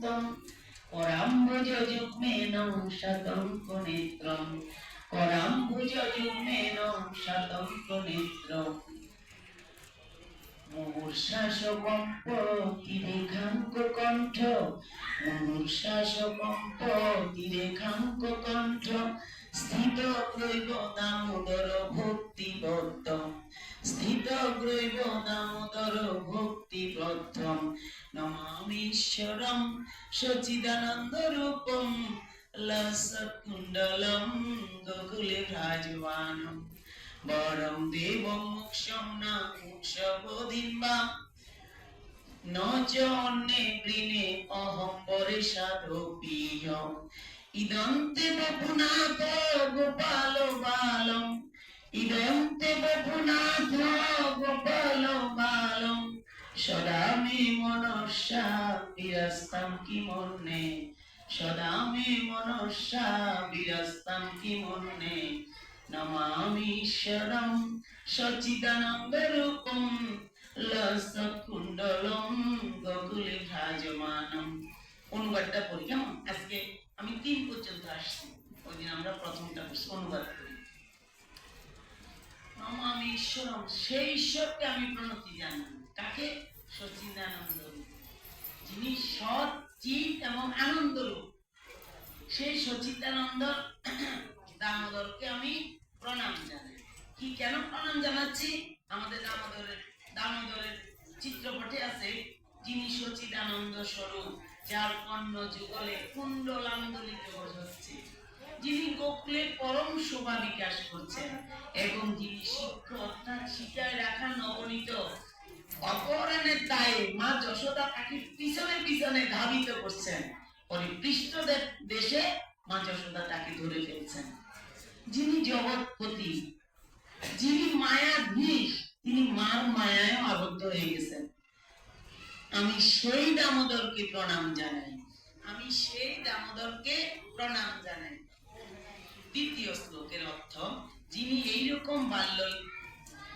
অনন্তম পরাম্বুজ যুগ্মেন শতঙ্ক নেত্রম পরাম্বুজ যুগ্মেন শতঙ্ক নেত্রম মুমূর্ষাসকম্প তিরেখাঙ্ক কণ্ঠ মুমূর্ষাসকম্প স্থিত গ্রৈব দামোদর ভক্তিবদ্ধম। নমামীশ্বরম সচিদানন্দ রূপম লসকুণ্ডলম গোকুলে ভ্রাজমানম বরং দেবং মোক্ষম না মোক্ষবোধিম বা ন চ অন্যে বৃণে অহং পরে সাধপীয় ইদন্তে গোপাল বালম ইদন্তে গোপাল বালম সদা মে মনস্যা কি মন্যে সদা মে মনস্যা বিরস্তাম কি মন্যে নমামীশ্বরম অনুবাদটা পড়ি, কেমন? আজকে আমি তিন পর্যন্ত আসছি। ওই দিন আমরা প্রথমটা অনুবাদ করি। নমামি ঈশ্বরম সেই ঈশ্বরকে আমি প্রণতি জানাই। কাকে সচিদানন্দ যিনি সৎ, চিত এবং আনন্দ রূপ। সেই সচিদানন্দ দামোদরকে আমি প্রণাম জানাই। কি কেন প্রণাম জানাচ্ছি? আমাদের দামোদরের দামোদরের চিত্রপটে আছে, যিনি সচিদানন্দ স্বরূপ, যার কর্ণ যুগলে কুণ্ডলান্দোলিত হচ্ছে যিনি গোকুলে পরম শোভা বিকাশ করছেন এবং যিনি শিক্ষ অর্থাৎ নবনীত অপহরণের দায়ে মা যশোদা তাকে পিছনে পিছনে ধাবিত করছেন। পরিপৃষ্টদের দেশে মা যশোদা তাকে ধরে ফেলছেন। যিনি জগৎপতি যিনি মায়াধীশ তিনি মার মায়ায় আবদ্ধ হয়ে গেছেন। আমি সেই দামোদরকে প্রণাম জানাই। আমি সেই দামোদরকে প্রণাম জানাই। দ্বিতীয় শ্লোকের অর্থ, যিনি এইরকম বাল্য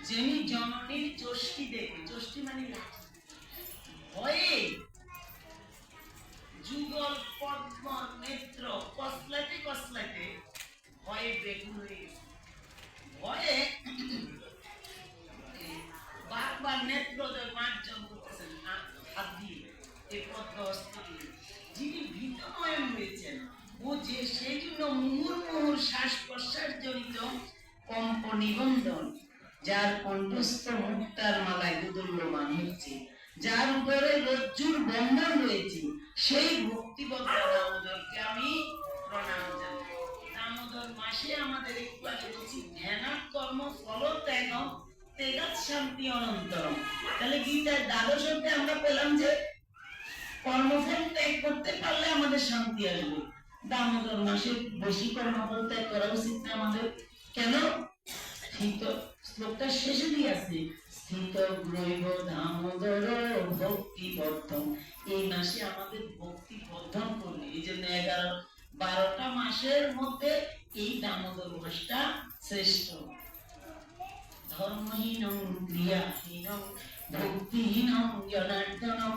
যিনি জননীর চষ্টি দেখে চষ্টি মানে ভয়ে। যুগল, পদ্ম, নেত্র কসলাতে কসলাতে ভয়ে বেগুন হয়ে ভয়ে বারবার নেত্রদের মার্জন করতেছেন, হাত- দিয়ে এই পদ্ম হস্ত যিনি ভীতময় হয়েছেন, ও যে সেই জন্য মুহুর মুহুর শ্বাস প্রশ্বাস জড়িত কম্প নিবন্ধন যার কণ্ঠস্থ মুক্তার মালায় দুদুল্যমান হচ্ছে যার উপরে রজ্জুর বন্ধন রয়েছে, সেই ভক্তিবদ্ধ দামোদরকে আমি প্রণাম জানাই। দামোদর মাসে আমাদের একটু আগে বলছি ধ্যানাত কর্ম, ফল ত্যাগ তেগাত শান্তি অনন্তরম। তাহলে গীতার দ্বাদশ অধ্যায়ে আমরা পেলাম যে, কর্মফল ত্যাগ করতে পারলে আমাদের শান্তি আসবে। দামোদর মাসে বেশি কর্মফল ত্যাগ করা উচিত না আমাদের। কেন? স্থিত শ্লোকটা শেষে আছে। স্থিত গ্রৈব দামোদর ভক্তি বর্ধন এই মাসে আমাদের ভক্তি বর্ধন করবে। এই জন্য এগারো বারোটা মাসের মধ্যে এই দামোদর মাসটা শ্রেষ্ঠ। ধর্মহীনং ক্রিয়াহীনং, ভক্তিহীনং জনার্দনম